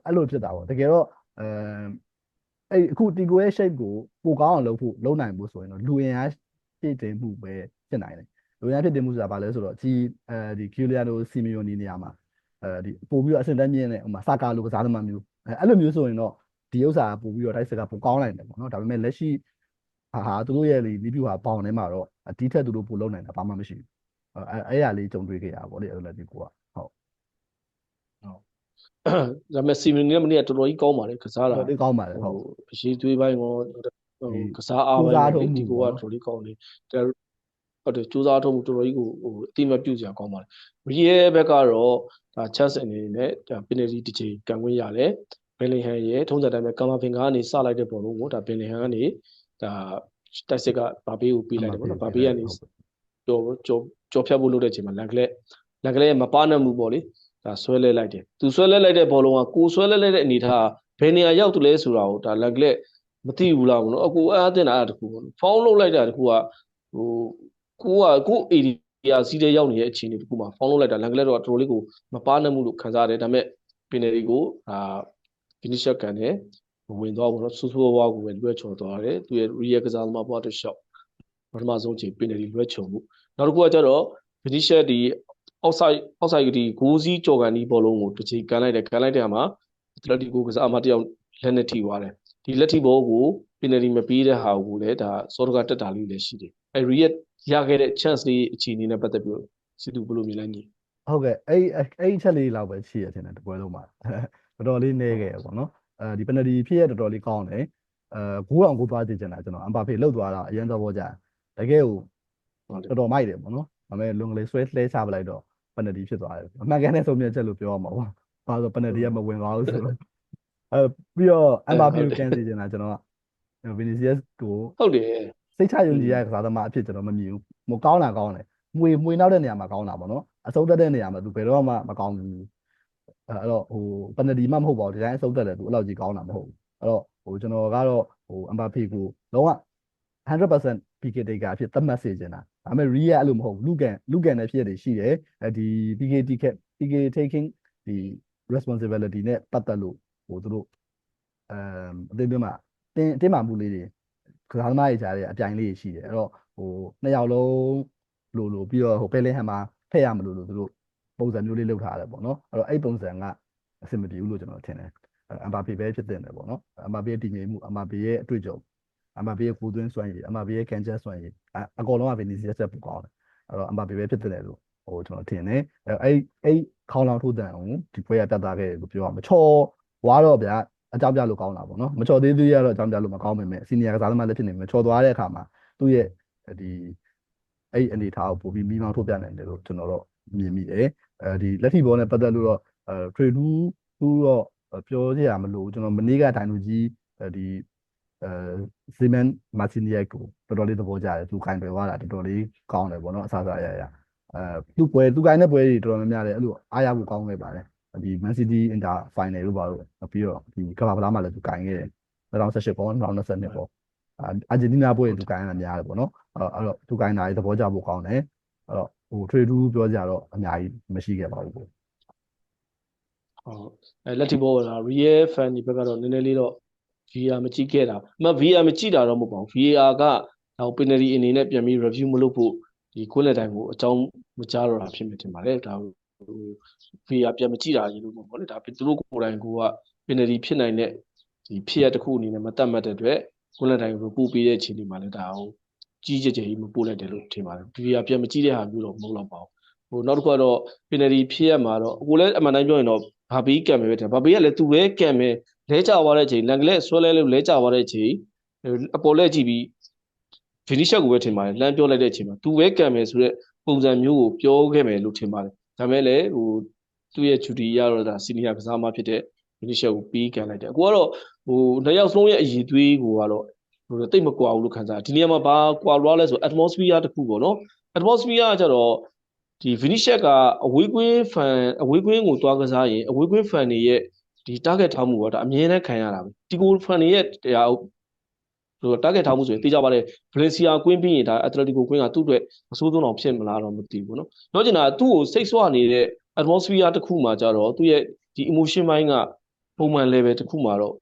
အဲ့လိုဖြစ်တာပေါ့တကယ်တော့အဲအဲ့အခုတီကိုရဲ့ shape ကိုပိုကောင်းအောင်လုပ်ဖို့လုပ်နိုင်ဖို့ဆိုရင်တော့လူရင်အားဖြည့်တင်မှုပဲဖြစ်နိုင်တယ်လူရင်အားဖြည့်တင်မှုဆိုတာဘာလဲဆိုတော့ဒီအဲဒီ Giuliano Simeone နေရာမှာအဲဒီပို့ပြီးတော့အဆင့်တန်းမြင့်တဲ့ဟိုမှာစာကာလိုကစားသမားမျိုးအဲအဲ့လိုမျိုးဆိုရင်တော့ ဒီဥစ္စာပို့ပြီးတော့တိုက်စကပိုကောင်းနိုင်တယ်ပေါ့နော်ဒါပေမဲ့လက်ရှိဟာဟာသူတို့ရဲ့လီလီပြူဟာပေါင်ထဲမှာတော့ဒီထက်သူတို့ပိုလုပ်နိုင်တာဘာမှမရှိဘူးအဲအဲ့ရလေးကြုံတွေ့ခဲ့ရပါဗောလေအဲ့လိုဒီကိုကဟုတ်ဒါပေမဲ့စီမီနီကမနေ့ကတော်တော်ကြီးကောင်းပါလေကစားတာတော်တော်ကောင်းပါတယ်ဟုတ်ဟိုအရှိသွေးပိုင်းရောဟိုဒီကစားအားပိုင်းကြိုးစားထုတ်ရောမှုဒီကိုကပေါ့တော်တော်လေးကောင်းတယ်ဒါဟုတ်တယ်စူးစမ်းထုတ်မှုတော်တော်ကြီးကိုဟိုအတိအမတ်ပြုစရာကောင်းပါတယ်ရီရဲ့ဘက်ကတော့ဒါ chance အနေနဲ့ဒါ penalty တစ်ချိန်ကန်ခွင့်ရတယ် ဘယ်လင်ဟန်ရဲ့ထုံးစံတိုင်းပဲကာမာဖင်ကနေစလိုက်တဲ့ပုံလုံးကိုဒါဘယ်လင်ဟန်ကနေဒါတိုက်စစ်ကဘာဘေးကိုပေးလိုက်တယ်ပေါ့နော်ဘာဘေးကနေကြော်ကြော်ကြော်ဖြတ်ဖို့လုပ်တဲ့အချိန်မှာလန်ကလက်လန်ကလက်ရဲ့မပါနိုင်မှုပေါ့လေဒါဆွဲလဲလိုက်တယ်သူဆွဲလဲလိုက်တဲ့ဘောလုံးကကိုဆွဲလဲလိုက်တဲ့အနေထားကဘယ်နေရာရောက်တယ်လဲဆိုတာကိုဒါလန်ကလက်မသိဘူးလားဘောနော်အကူအားတင်တာအဲ့ဒါတခုပေါ့နော်ဖောင်းလုပ်လိုက်တာတခုကဟိုကိုကကို area စီးတဲ့ရောက်နေတဲ့အခြေအနေတခုမှာဖောင်းလုပ်လိုက်တာလန်ကလက်တော့တော်တော်လေးကိုမပါနိုင်မှုလို့ခံစားရတယ်ဒါပေမဲ့ပင်နယ်ဒီကိုအာ finisher ကန်တယ်ဝင်သွားဘောနော်ဆူဆူဝါးကိုပဲလွှဲချော်သွားတယ်သူရဲ့ real ကစားသမားဘွားတစ်လျှောက်ပထမဆုံးချိန်ပင်နယ်ဒီလွှဲချော်မှုနောက်တစ်ခုကကျတော့ finisher ဒီ outside outside ဒီဂိုးစည်းကြော်ကန်ဒီဘောလုံးကိုတစ်ချိန်ကန်လိုက်တယ်ကန်လိုက်တဲ့အခါမှာအတလက်တီကိုကစားအမတယောက်လက်နဲ့ထိသွားတယ်ဒီလက်ထိဘောကိုပင်နယ်တီမပေးတဲ့ဟာကိုလည်းဒါစောတကတက်တာလေးလည်းရှိတယ်အဲ react ရခဲ့တဲ့ chance လေးအခြေအနေနဲ့ပတ်သက်ပြီးစစ်သူဘယ်လိုမြင်လဲညီဟုတ်ကဲ့အဲ့အဲ့အဲ့ချက်လေးလောက်ပဲရှိရတင်တယ်တပွဲလုံးမှာ တော်တော်လေးနေခဲ့ပေါ့နော်အဲဒီ penalty ဖြစ်ရတော်တော်လေးကောင်းတယ်အဲဂိုးအောင်ဂိုးသွားကြည့်ချင်တာကျွန်တော်အမ်ဘာဖေလှုပ်သွားတာအရင်တော့ဘောကြတကယ်ကိုဟုတ်တယ်တော်တော်မိုက်တယ်ပေါ့နော်ဒါပေမဲ့လုံကလေးဆွဲလှဲချပလိုက်တော့ penalty ဖြစ်သွားတယ်အမှန်ကန်တဲ့ဆုံးဖြတ်ချက်လို့ပြောရမှာပေါ့ဘာလို့ penalty ကမဝင်သွားဘူးဆိုတော့အဲပြီးတော့အမ်ဘာဖေကိုကန်စီချင်တာကျွန်တော်က Vinicius ကိုဟုတ်တယ်စိတ်ချယုံကြည်ရတဲ့ကစားသမားအဖြစ်ကျွန်တော်မမြင်ဘူးမကောင်းတာကောင်းတယ်မွေမွေနောက်တဲ့နေရာမှာကောင်းတာပေါ့နော်အဆုံးတက်တဲ့နေရာမှာသူဘယ်တော့မှမကောင်းဘူး အဲအဲ့တော့ဟိုပနဒီမှမဟုတ်ပါဘူးဒီတိုင်းအဆုံးတက်တယ်သူအဲ့လောက်ကြီးကောင်းတာမဟုတ်ဘူးအဲ့တော့ဟိုကျွန်တော်ကတော့ဟိုအမ်ဘာဖေကိုလုံးဝ100% PK taker အဖြစ်သတ်မှတ်စေချင်တာဒါပေမဲ့ real အဲ့လိုမဟုတ်ဘူးလူကန်လူကန်တဲ့ဖြစ်ရရှိတယ်အဲဒီ PK taker PK taking ဒီ responsibility နဲ့ပတ်သက်လို့ဟိုသူတို့အမ်အသေးသေးမှာတင်းတင်းမာမှုလေးတွေကစားသမားတွေကြားထဲအပြိုင်လေးရှိတယ်အဲ့တော့ဟိုနှစ်ယောက်လုံးလို့လို့ပြီးတော့ဟိုပဲလင်းဟမ်မှာဖက်ရမလို့လို့သူတို့ ပုံစံမျိုးလေးလုပ်ထားတယ်ပေါ့နော်အဲ့တော့အဲ့ပုံစံကအဆင်မပြေဘူးလို့ကျွန်တော်ထင်တယ်အမ်ဘာပေပဲဖြစ်တဲ့တယ်ပေါ့နော်အမ်ဘာပေရဲ့တည်ငြိမ်မှုအမ်ဘာပေရဲ့အတွေ့အကြုံအမ်ဘာပေရဲ့ကိုယ်သွင်းစွမ်းရည်အမ်ဘာပေရဲ့ကန်ချက်စွမ်းရည်အအကောင်လုံးကဗီနီစီယက်ဆက်ပူကောင်းတယ်အဲ့တော့အမ်ဘာပေပဲဖြစ်တဲ့တယ်လို့ဟိုကျွန်တော်ထင်တယ်အဲ့အဲ့အဲ့ခေါင်းလောင်ထိုးတန်အောင်ဒီပွဲရပြတ်သားခဲ့တယ်လို့ပြောရမှာချော်ဝါတော့ဗျာအကြောင်းပြလို့ကောင်းတာပေါ့နော်မချော်သေးသေးရတော့အကြောင်းပြလို့မကောင်းပါမယ်စီနီယာကစားသမားလည်းဖြစ်နေမယ်ချော်သွားတဲ့အခါမှာသူ့ရဲ့ဒီအဲ့အနေထားကိုပို့ပြီးမိမောင်းထုတ်ပြနိုင်တယ်လို့ကျွန်တော်တော့မြင်မိတယ် အဲဒီလက်ထိဘောနဲ့ပတ်သက်လို့တော့အဲ trade 2သူတော့ပြောကြရမလို့ကျွန်တော်မနေ့ကဒိုင်လူကြီးဒီအဲဇီမန်မာစီနီယက်ကိုတော်တော်လေးသဘောကျတယ်သူခိုင်တွယ်သွားတာတော်တော်လေးကောင်းတယ်ပေါ့နော်အဆအဆရရအဲသူ့ပွဲသူခိုင်တဲ့ပွဲတွေတော်တော်များများတယ်အဲ့လိုအားရဖို့ကောင်းခဲ့ပါတယ်ဒီ Man City Inter Final လို့ပါလို့ပြီးတော့ဒီကမ္ဘာဖလားမှာလည်းသူကင်ခဲ့တယ်2018ပေါ့2022ပေါ့အာဂျင်တီးနားပွဲသူကင်ရတာများတယ်ပေါ့နော်အဲ့တော့သူကင်တာရေးသဘောကျဖို့ကောင်းတယ်အဲ့တော့ ဟို trade 2ပြောကြတော့အများကြီးမရှိခဲ့ပါဘူးပေါ့ဟုတ်အဲလက်တီဘောက real fan ဒီဘက်ကတော့နည်းနည်းလေးတော့ VR မကြည့်ခဲ့တာအမှ VR မကြည့်တာတော့မဟုတ်ပါဘူး VR ကဟို penalty အနေနဲ့ပြန်ပြီး review မလုပ်ဖို့ဒီကိုယ်လက်တိုင်းကိုအကြောင်းမကြားတော့တာဖြစ်နေတင်ပါတယ်ဒါဟို VR ပြန်မကြည့်တာကြီးလို့ပေါ့လေဒါသူတို့ကိုယ်တိုင်ကိုက penalty ဖြစ်နိုင်တဲ့ဒီဖြစ်ရတစ်ခုအနေနဲ့မတတ်မှတ်တဲ့အတွက်ကိုယ်လက်တိုင်းကိုပို့ပေးတဲ့အခြေအနေမှာလည်းဒါဟို ကြီးကြဲကြဲကြီးမပို့လိုက်တယ်လို့ထင်ပါတယ် VR ပြန်မကြည့်တဲ့ဟာမျိုးတော့မဟုတ်တော့ပါဘူးဟိုနောက်တစ်ခုကတော့ penalty ဖြစ်ရမှာတော့ကိုလည်းအမှန်တိုင်းပြောရင်တော့ဘာဘီကံမယ်ပဲတယ်ဘာဘီကလည်းသူပဲကံမယ်လဲကျသွားတဲ့အချိန်လန်ကလေးဆွဲလဲလို့လဲကျသွားတဲ့အချိန်အပေါ်လဲကြည့်ပြီးဖီနီရှက်ကိုပဲထင်ပါတယ်လမ်းပြောလိုက်တဲ့အချိန်မှာသူပဲကံမယ်ဆိုတော့ပုံစံမျိုးကိုပြောခဲ့မယ်လို့ထင်ပါတယ်ဒါမဲ့လည်းဟိုသူ့ရဲ့ duty ရတော့ဒါစီနီယာကစားမဖြစ်တဲ့ဖီနီရှက်ကိုပြီးကန်လိုက်တယ်အခုကတော့ဟိုနှစ်ယောက်စလုံးရဲ့အည်သွေးကိုကတော့ ဟိုတိတ်မကွာဘူးလို့ခံစားဒီနေရာမှာဘာကွာလွားလဲဆို atmosphere တစ်ခုပေါ့နော် atmosphere ကကြတော့ဒီ Vinicius ကအဝေးကွင်း fan အဝေးကွင်းကိုတွားကစားရင်အဝေးကွင်း fan တွေရဲ့ဒီ target ထားမှုကဒါအမြဲတမ်းခံရတာပဲဒီကို fan တွေရဲ့တရားဟို target ထားမှုဆိုရင်သိကြပါတယ် Valencia ကွင်းပြီးရင်ဒါ Atletico ကွင်းကသူ့အတွက်အဆိုးဆုံးအောင်ဖြစ်မလားတော့မသိဘူးเนาะပြောချင်တာကသူ့ကိုစိတ်ဆွနေတဲ့ atmosphere တစ်ခုမှာကြတော့သူ့ရဲ့ဒီ emotion ဘိုင်းကပုံမှန် level တစ်ခုမှာတော့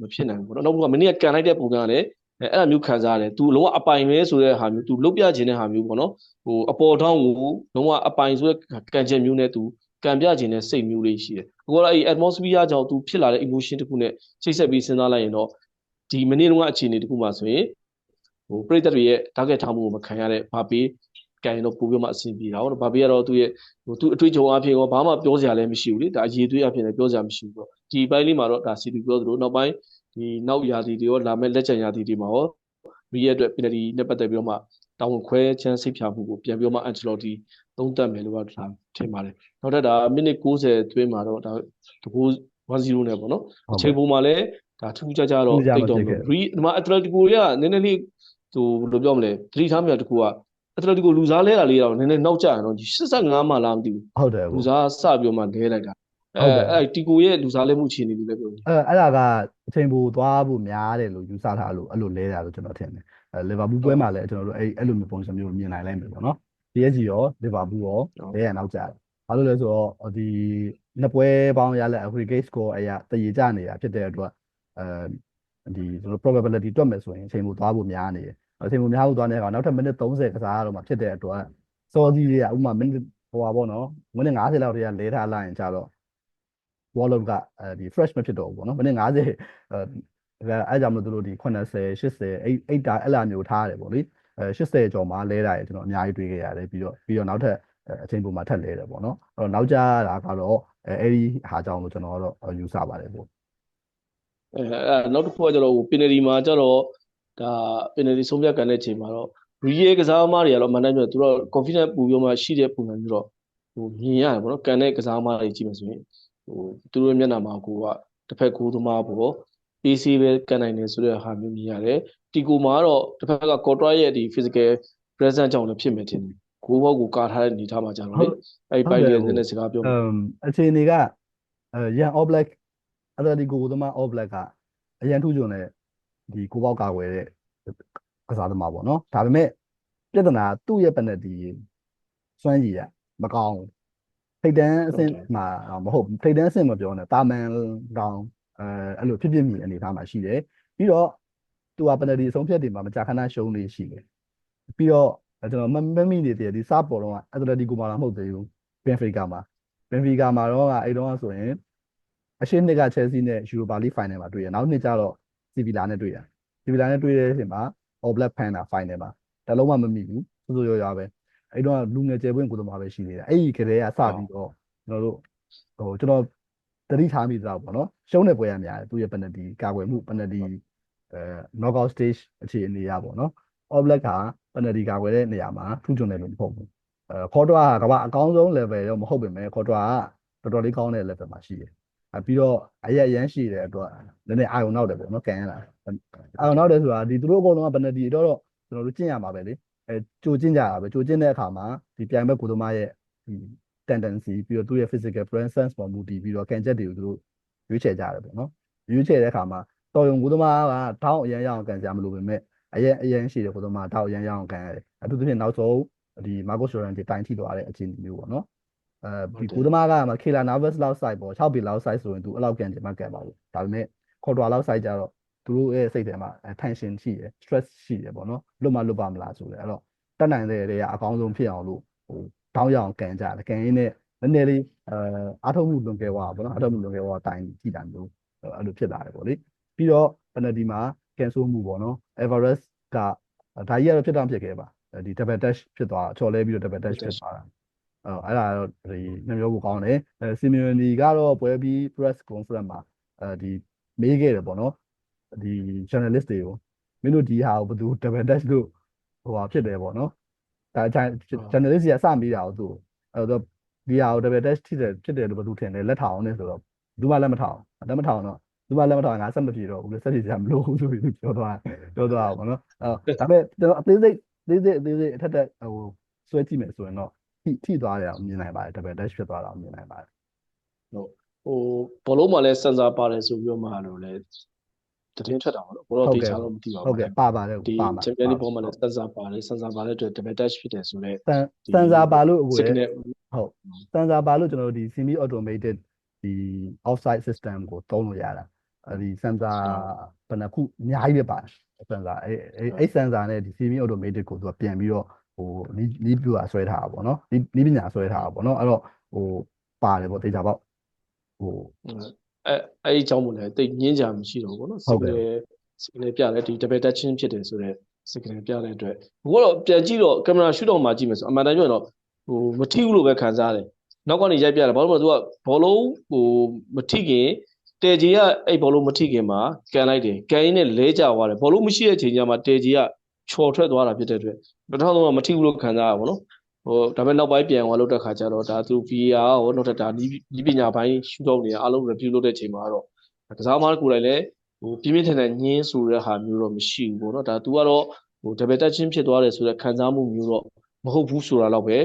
မဖြစ်နိုင်ဘူးပေါ့เนาะနောက်တစ်ခုကမင်းကကန်လိုက်တဲ့ပုံကလည်း အဲအဲ့လိုမျိုးခံစားရတယ်။ तू လုံးဝအပိုင်ပဲဆိုတဲ့ဟာမျိုး तू လုတ်ပြခြင်းတဲ့ဟာမျိုးပေါ့နော်။ဟိုအပေါ်ထောင်းကိုလုံးဝအပိုင်ဆိုတဲ့ကန်ချက်မျိုးနဲ့ तू ကန်ပြခြင်းတဲ့စိတ်မျိုးလေးရှိတယ်။အခုကတော့အဲ့ atmosphere ကြောင့် तू ဖြစ်လာတဲ့ emotion တစ်ခုနဲ့ချိတ်ဆက်ပြီးစဉ်းစားလိုက်ရင်တော့ဒီမနေ့တုန်းကအခြေအနေတစ်ခုမှာဆိုရင်ဟိုပြည်သက်တွေရဲ့ target ထားမှုကိုမခံရတဲ့ဘာပေးကန်ရင်တော့ပို့ပြီးမှအဆင်ပြေတာဟုတ်ဘာပေးကတော့သူ့ရဲ့ဟိုသူအတွေ့အကြုံအဖြစ်ရောဘာမှပြောစရာလည်းမရှိဘူးလေဒါအရေးသွေးအဖြစ်လည်းပြောစရာမရှိဘူးပေါ့ဒီပိုင်းလေးမှာတော့ဒါစီတီပြောသလိုနောက်ပိုင်း ဒီနောက်ရာသီတွေရောလာမဲ့လက်ကျန်ရာသီတွေမှာရောမိရဲ့အတွက် penalty နဲ့ပတ်သက်ပြီးတော့မှတောင်းခွဲချမ်းစိတ်ဖြာမှုကိုပြန်ပြီးတော့မှ Ancelotti သုံးသပ်မယ်လို့ကဒါထင်ပါတယ်နောက်ထပ်ဒါမိနစ်60အတွင်းမှာတော့ဒါတကူ1-0နဲ့ပေါ့နော်အချိန်ပုံမှာလည်းဒါထူးခြားခြားတော့တိတ်တော့ရီဒီမှာ Atletico ကနည်းနည်းလေးဟိုဘယ်လိုပြောမလဲသတိထားမိတာတကူကအက်တလက်တီကိုလူစားလဲတာလေးတော့နည်းနည်းနောက်ကျရင်တော့85မှလားမသိဘူးဟုတ်တယ်လူစားစပြီးတော့မှလဲလိုက်တာ အဲအဲ့တီကိုရဲ့လူစားလဲမှုအခြေအနေလို့လည်းပြောနေအဲအဲ့ဒါကအချိန်ပိုသွားဖို့များတယ်လို့ယူဆထားလို့အဲ့လိုလဲတာလို့ကျွန်တော်ထင်တယ်အဲလီဗာပူးပွဲမှာလည်းကျွန်တော်တို့အဲ့အဲ့လိုမျိုးပုံစံမျိုးမြင်နိုင်လိုက်မယ်ပေါ့နော် PSG ရောလီဗာပူးရောလဲရနောက်ကျတယ်ဘာလို့လဲဆိုတော့ဒီနှစ်ပွဲပေါင်းရလဲ aggregate score အရာတည်ကြနေတာဖြစ်တဲ့အတွက်အဲဒီကျွန်တော် probability တွက်မယ်ဆိုရင်အချိန်ပိုသွားဖို့များနေတယ်အချိန်ပိုများဖို့သွားနေတဲ့ကောင်နောက်ထပ်မိနစ်30ကစားရတော့မှဖြစ်တဲ့အတွက်စောစီးတွေကဥပမာမိနစ်ဟိုပါပေါ့နော်မိနစ်90လောက်တည်းကလဲထားလိုက်ရင်ကြတော့ wallet ကအဲဒီ fresh မဖြစ်တော့ဘူးပေါ့နော်မိနစ်90အဲအဲကြောင့်မလို့သူတို့ဒီ80 80အဲ့အဲ့တာအဲ့လာမျိုးထားရတယ်ပေါ့လေအဲ80ကျော်မှာလဲတာရကျွန်တော်အများကြီးတွေ့ခဲ့ရတယ်ပြီးတော့ပြီးတော့နောက်ထပ်အချိန်ပုံမှာထပ်လဲတယ်ပေါ့နော်အဲ့တော့နောက်ကြတာကတော့အဲအဲ့ဒီဟာကြောင့်လို့ကျွန်တော်တော့ယူဆပါတယ်ပေါ့အဲအဲနောက်တစ်ခုကကျတော့ဟိုပင်နရီမှာကျတော့ဒါပင်နရီဆုံးဖြတ်ကန်တဲ့ချိန်မှာတော့ရီရဲကစားသမားတွေကတော့မန်တိုင်းပြောသူတို့ confidence ပူပြီးမှရှိတဲ့ပုံစံမျိုးတော့ဟိုမြင်ရတယ်ပေါ့နော်ကန်တဲ့ကစားသမားတွေကြည့်မှဆိုရင် ဟိုသူတို့ရဲ့မျက်နှာမှာကိုကတစ်ဖက်ကိုသမားပေါ့ PC ပဲကန်နိုင်တယ်ဆိုတဲ့ဟာမျိုးမြင်ရတယ်တီကိုမှာကတော့တစ်ဖက်က control ရဲ့ဒီ physical presence ကြောင့်လည်းဖြစ်မယ်ထင်တယ်ကိုဘောကိုကာထားတဲ့အနေထားမှာကျတော့လေအဲ့ဒီပိုက်လေးနည်းနည်းစကားပြောအမ်အခြေအနေကအဲရန် all black အတဒီကိုသမား all black ကအရန်ထူးချွန်တဲ့ဒီကိုပေါက်ကာကွယ်တဲ့ကစားသမားပေါ့နော်ဒါပေမဲ့ပြဿနာသူ့ရဲ့ penalty စွမ်းရည်ကမကောင်းဘူး ထိတ်တန်းအဆင့်မှာတော့မဟုတ်ဘူးထိတ်တန်းအဆင့်မပြောနဲ့တာမန်တောင်အဲအဲ့လိုဖြစ်ဖြစ်မိအနေအထားမှာရှိတယ်ပြီးတော့သူက penalty အဆုံးဖြတ်တွေမှာမကြာခဏရှုံးနေရှိတယ်ပြီးတော့ကျွန်တော်မမမိနေတယ်ဒီစပေါ်တော့အက်တလက်တီကိုမှာတော့မဟုတ်သေးဘူးဘန်ဖီကာမှာဘန်ဖီကာမှာတော့အဲ့တော့ဆိုရင်အရှင်းနှစ်ကချယ်ဆီနဲ့ယူရိုပါလိဖိုင်နယ်မှာတွေ့ရနောက်နှစ်ကျတော့စီဗီလာနဲ့တွေ့ရစီဗီလာနဲ့တွေ့တဲ့အချိန်မှာ All Black Panther final မှာတလုံးမှမမိဘူးစိုးစိုးရွားရွားပဲ အဲ့တော့လူငယ်ကျယ်ပွင့်ကိုယ်တော်မှာပဲရှိနေတာအဲ့ဒီကလေးကစပြီးတော့ကျွန်တော်တို့ဟိုကျွန်တော်တတိထားမိတော့ပေါ့နော်ရှုံးတဲ့ပွဲရများတယ်သူရဲ့ penalty ကာကွယ်မှု penalty အဲ knockout stage အခြေအနေရပေါ့နော် All Black က penalty ကာကွယ်တဲ့နေရာမှာထူးချွန်တယ်လို့မဟုတ်ဘူးအဲခေါ်တော့ကကမ္ဘာအကောင်းဆုံး level ရောမဟုတ်ပေမဲ့ခေါ်တော့ကတော်တော်လေးကောင်းတဲ့ level မှာရှိတယ်အဲပြီးတော့အရက်ရမ်းရှိတဲ့အတွက်နည်းနည်းအာရုံနောက်တယ်ပေါ့နော်ကန်ရတာအာရုံနောက်တယ်ဆိုတာဒီသူတို့အကုန်လုံးက penalty တော့တော့ကျွန်တော်တို့ကျင့်ရမှာပဲလေ အဲကြိုကျင့်ကြတာပဲကြိုကျင့်တဲ့အခါမှာဒီပြိုင်ဘက်ကိုသမားရဲ့ဒီ tendency ပြီးတော့သူ့ရဲ့ physical presence ပေါ်မူတည်ပြီးတော့ကန်ချက်တွေကိုသူတို့ရွေးချယ်ကြတယ်ပေါ့နော်ရွေးချယ်တဲ့အခါမှာတော်ရုံကိုသမားကထောင်းအရင်ရအောင်ကန်ကြမလို့ပဲမဲ့အရင်အရင်ရှိတယ်ကိုသမားထောင်းအရင်ရအောင်ကန်ရတယ်အထူးသဖြင့်နောက်ဆုံးဒီ Marco Soran ဒီတိုင်းထိသွားတဲ့အခြေအနေမျိုးပေါ့နော်အဲဒီကိုသမားကမှ Kela Navas လောက် site ပေါ့6ပြီလောက် site ဆိုရင်သူအဲ့လောက်ကန်ချင်မှကန်ပါဘူးဒါပေမဲ့ခေါ်တော်လောက် site ကြတော့ သူတို့ရဲ့စိတ်ထဲမှာ tension ရှိတယ် stress ရှိတယ်ပေါ့နော်လွတ်မလွတ်ပါမလားဆိုလဲအဲ့တော့တက်နိုင်တဲ့တွေကအကောင်းဆုံးဖြစ်အောင်လို့ဟိုတောင်းရအောင်ကန်ကြတယ်ကန်ရင်းနဲ့နည်းနည်းလေးအဲအားထုတ်မှုလွန်ကဲသွားပါဘောနော်အားထုတ်မှုလွန်ကဲသွားတိုင်ကြည့်တာမျိုးအဲ့လိုဖြစ်လာတယ်ပေါ့လေပြီးတော့ penalty မှာ cancel မှုပေါ့နော် Everest ကဒါကြီးကတော့ဖြစ်တော့ဖြစ်ခဲ့ပါဒီ double dash ဖြစ်သွားချော်လဲပြီးတော့ double dash ဖြစ်သွားတာအဲ့အဲ့ဒါတော့ဒီနှမျိုးကိုကောင်းတယ်အဲ Simeone ကတော့ပွဲပြီး press conference မှာအဲဒီမေးခဲ့တယ်ပေါ့နော် ဒီ journalist တွေကိုမင်းတို့ဒီဟာကိုဘယ်သူ double dash လို့ဟိုဟာဖြစ်တယ်ပေါ့နော်ဒါ journalist ကြီးကစမေးတာကိုသူအဲ့တော့ဒီဟာကို double dash ဖြစ်တယ်ဖြစ်တယ်လို့ဘယ်သူထင်လဲလက်ထောင်နေဆိုတော့ဘူးမှလက်မထောင်လက်မထောင်တော့ဘူးမှလက်မထောင်ငါဆက်မပြေတော့ဘူးလေဆက်ပြေစရာမလိုဘူးဆိုပြီးသူပြောသွားပြောသွားပါတော့အဲ့ဒါပေမဲ့ကျွန်တော်အသေးစိတ်အသေးစိတ်အသေးစိတ်အထက်ထက်ဟိုဆွဲကြည့်မယ်ဆိုရင်တော့ထိထိသွားတယ်အောင်မြင်နိုင်ပါတယ် double dash ဖြစ်သွားတာအောင်မြင်နိုင်ပါတယ်ဟိုဘောလုံးမှာလည်းစင်ဆာပါတယ်ဆိုပြီးတော့မှတော့လ ည်းတည်င်းထွက်တာပေါ့ဘောလုံးတေချာတော့မသိပါဘူးဟုတ်ကဲ့ပါပါတယ်ဒီပါပါချန်ပီယံလိဘောမှာလည်းစင်ဆာပါတယ်စင်ဆာပါတဲ့အတွက် double touch ဖြစ်တယ်ဆိုတော့စန်စန်စာပါလို့အခုလေ signal ဟုတ်စန်စာပါလို့ကျွန်တော်တို့ဒီ semi automated ဒီ offside system ကိုသုံးလို့ရတာအဲဒီစန်စာဘယ်နှခုအများကြီးပဲပါတယ်စန်စာအဲအဲစန်စာနဲ့ဒီ semi automated ကိုသူကပြန်ပြီးတော့ဟိုနီးနီးပြူတာဆွဲထားတာပေါ့နော်နီးနီးပညာဆွဲထားတာပေါ့နော်အဲ့တော့ဟိုပါတယ်ပေါ့တေချာပေါ့ဟို အဲအဲ့ဒီအကြောင်းမို့လဲတိတ်ငင်းကြမရှိတော့ဘူးเนาะ ဟုတ်ကဲ့ signal signal ပြတယ်ဒီ double touch ချင်းဖြစ်တယ်ဆိုတော့ signal ပြတဲ့အတွက်ဘို့ကတော့ပြန်ကြည့်တော့ကင်မရာရှုတော့မှကြည့်မယ်ဆိုအမှန်တမ်းပြောရင်တော့ဟိုမထိဘူးလို့ပဲခံစားရတယ်နောက်ကနေရိုက်ပြတယ်ဘာလို့လဲဆိုတော့ तू ကဘောလုံးဟိုမထိခင်တဲကြီးကအဲ့ဘောလုံးမထိခင်မှာကန်လိုက်တယ်ကန်ရင်းနဲ့လဲကျသွားတယ်ဘောလုံးမရှိတဲ့အချိန်ကျမှတဲကြီးကချော်ထွက်သွားတာဖြစ်တဲ့အတွက်တစ်ထောင်တော့မထိဘူးလို့ခံစားရပါဘောနော် ဟိုဒါပေမဲ့နောက်ပိုင်းပြန်သွားလို့တဲ့ခါကျတော့ဒါသူ VR ဟိုနောက်ထပ်ဒါဒီပညာပိုင်းရှုတော့နေအားလုံး review လုပ်တဲ့အချိန်မှာတော့ကစားသမားကိုယ်တိုင်လည်းဟိုပြင်းပြင်းထန်ထန်ညင်းဆိုတဲ့ဟာမျိုးတော့မရှိဘူးပေါ့နော်ဒါ तू ကတော့ဟို double touch ချင်းဖြစ်သွားတယ်ဆိုတော့ခံစားမှုမျိုးတော့မဟုတ်ဘူးဆိုတာတော့ပဲ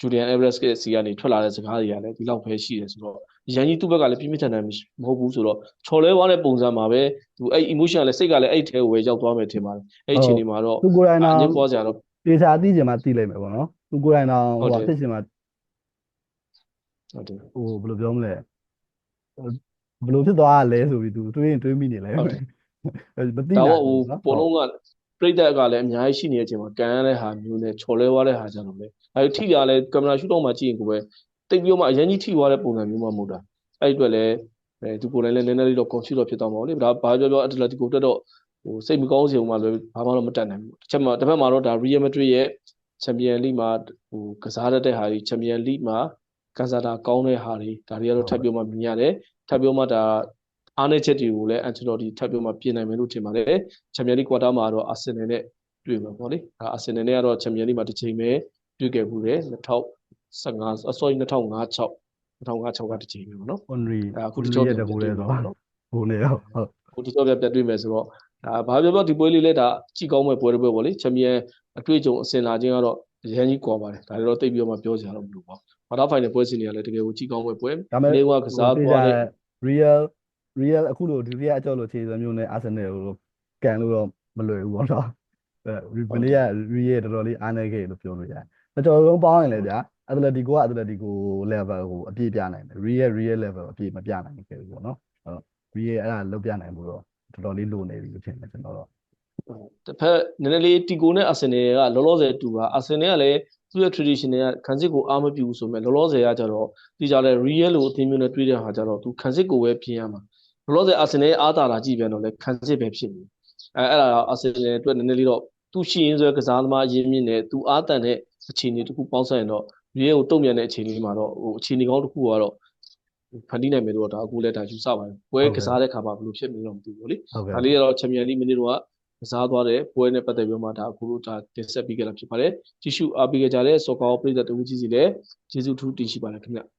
ဂျူလီယန်အက်ဗရက်စ်ရဲ့စီကနေထွက်လာတဲ့စကားတွေကလည်းဒီလောက်ပဲရှိတယ်ဆိုတော့ရန်ကြီးသူ့ဘက်ကလည်းပြင်းပြင်းထန်ထန်မဟုတ်ဘူးဆိုတော့ချော်လဲသွားတဲ့ပုံစံမှာပဲသူအဲ့ emotion လည်းစိတ်ကလည်းအဲ့ထဲကိုပဲရောက်သွားမယ်ထင်ပါတယ်အဲ့အချိန်ဒီမှာတော့သူကိုယ်တိုင်တော့ညစ်ပွားစရာတော့တေချာသိချင်မှသိလိုက်မယ်ပေါ့နော် သူကိုယ်တိုင်တော့ဟိုဟုတ်တယ်ဖြစ်ချင်မှဟုတ်တယ်ဟိုဘယ်လိုပြောမလဲဘယ်လိုဖြစ်သွားလဲဆိုပြီးသူတွေးရင်တွေးမိနေလဲဟုတ်တယ်မသိဒါနိုင်တော့ဟိုဘူးနော်ဘောလုံးကပြိတ္တကလည်းအများကြီးရှိနေတဲ့အချိန်မှာကန်ရတဲ့ဟာမျိုးနဲ့ချော်လဲသွားတဲ့ဟာကြတော့လေအဲဒီထိရလဲကင်မရာရှုတော့မှကြည့်ရင်ကိုပဲတိတ်ပြီးတော့မှအရင်ကြီးထိသွားတဲ့ပုံစံမျိုးမှမဟုတ်တာအဲ့ဒီအတွက်လည်းအဲသူကိုယ်တိုင်လည်းနည်းနည်းလေးတော့ confuse တော့ဖြစ်သွားမှာပေါ့လေဒါဘာပြောပြော Atletico တက်တော့ဟိုစိတ်မကောင်းစရာမှလည်းဘာမှတော့မတက်နိုင်ဘူးတစ်ချက်မှာတစ်ဖက်မှာတော့ဒါ Real Madrid ရဲ့ Champion League မှာဟိုကစားရတဲ့ဟာတွေ Champion League မှာကန်ဆာတာကောင်းတဲ့ဟာတွေဒါတွေကတော့ထပ်ပြောမှမြင်ရတယ်ထပ်ပြောမှဒါအားနည်းချက်တွေကိုလည်း Ancelotti ထပ်ပြောမှပြင်နိုင်မယ်လို့ထင်ပါတယ် Champion League quarter မှာတော့ Arsenal နဲ့တွေ့မှာပေါ့လေဒါ Arsenal နဲ့ကတော့ Champion League မှာတစ်ချိန်ပဲတွေ့ခဲ့ဘူးတယ်2015 sorry 2005 2005 2005ကတစ်ချိန်ပဲပေါ့နော် Henry ဒါအခု Henry တစ်ကြောရဲ့ပြတန်ကူတွေ့လေးမှာဆိုပေါ့နော်ဟိုနေတော့ဟုတ်ဟိုဒီကြောပြပြတွေ့မယ်ဆိုတော့ဒါဘာပြောပြောဒီပွဲလေးလဲဒါကြည့်ကောင်းမဲ့ပွဲတစ်ပွဲပေါ့လေချန်ပီယံ အတွေ့အကြုံအစင်လာခြင်းကတော့အရန်ကြီးကွာပါတယ်ဒါတွေတော့တိတ်ပြီးတော့မှပြောစရာတော့မလိုပါဘူးဘာသာဖိုင်နယ်ပွဲစဉ်တွေကလည်းတကယ်ကိုကြည့်ကောင်းမဲ့ပွဲဒါပေမဲ့နေကကစားသွားတဲ့ Real Real အခုလိုဒုတိယအကြောက်လို့ခြေစမျိုးနဲ့ Arsenal ကိုကန်လို့တော့မလွယ်ဘူးပေါ့နော်အဲဘယ်နည်းက Real တော်တော်လေးအားနေခဲ့လို့ပြောလို့ရတယ်။တော်တော်လုံးပေါင်းရင်လည်းဗျာ Atletico က Atletico level ကိုအပြည့်ပြနိုင်တယ် Real Real level အပြည့်မပြနိုင်ခဲ့ဘူးပေါ့နော်။အဲ့တော့ Real အဲ့ဒါလုံးပြနိုင်မှုတော့တော်တော်လေးလိုနေပြီလို့ထင်တယ်ကျွန်တော်တော့ တစ်ဖက်နည်းနည်းလေးတီကိုနဲ့အာဆင်နယ်ကလောလောဆယ်တူပါအာဆင်နယ်ကလည်းသူ့ရဲ့ traditional ကခန်းစစ်ကိုအားမပြုဘူးဆိုမဲ့လောလောဆယ်ကကြတော့ဒီကြတဲ့ real လို့အသင်းမျိုးနဲ့တွေ့တဲ့ဟာကြတော့သူခန်းစစ်ကိုပဲပြင်ရမှာလောလောဆယ်အာဆင်နယ်ရဲ့အားသာတာကြည့်ပြန်တော့လေခန်းစစ်ပဲဖြစ်နေအဲအဲ့ဒါအာဆင်နယ်အတွက်နည်းနည်းလေးတော့သူရှိရင်းဆိုကစားသမားရင်းမြစ်နဲ့သူအားတန်တဲ့အခြေအနေတစ်ခုပေါင်းဆိုင်ရင်တော့ real ကိုတုံ့ပြန်တဲ့အခြေအနေမှာတော့ဟိုအခြေအနေကောင်းတစ်ခုကတော့ဖန်တီးနိုင်မယ်လို့တော့ဒါအခုလည်းဒါယူဆပါတယ်ပွဲကစားတဲ့ခါမှာဘယ်လိုဖြစ်မလဲတော့မသိဘူးလေဟုတ်ကဲ့ဒါလေးကတော့ချန်ပီယံလိမိနစ်တော့ ကစားသွားတဲ့ပွဲနဲ့ပတ်သက်ပြီးတော့မှဒါအခုတို့ဒါတင်ဆက်ပေးခဲ့တာဖြစ်ပါတယ်။ကြည့်ရှုအားပေးကြတဲ့စော်ကောပရိသတ်တဦးကြီးစီလည်းကျေးဇူးထူးတင်ရှိပါတယ်ခင်ဗျ။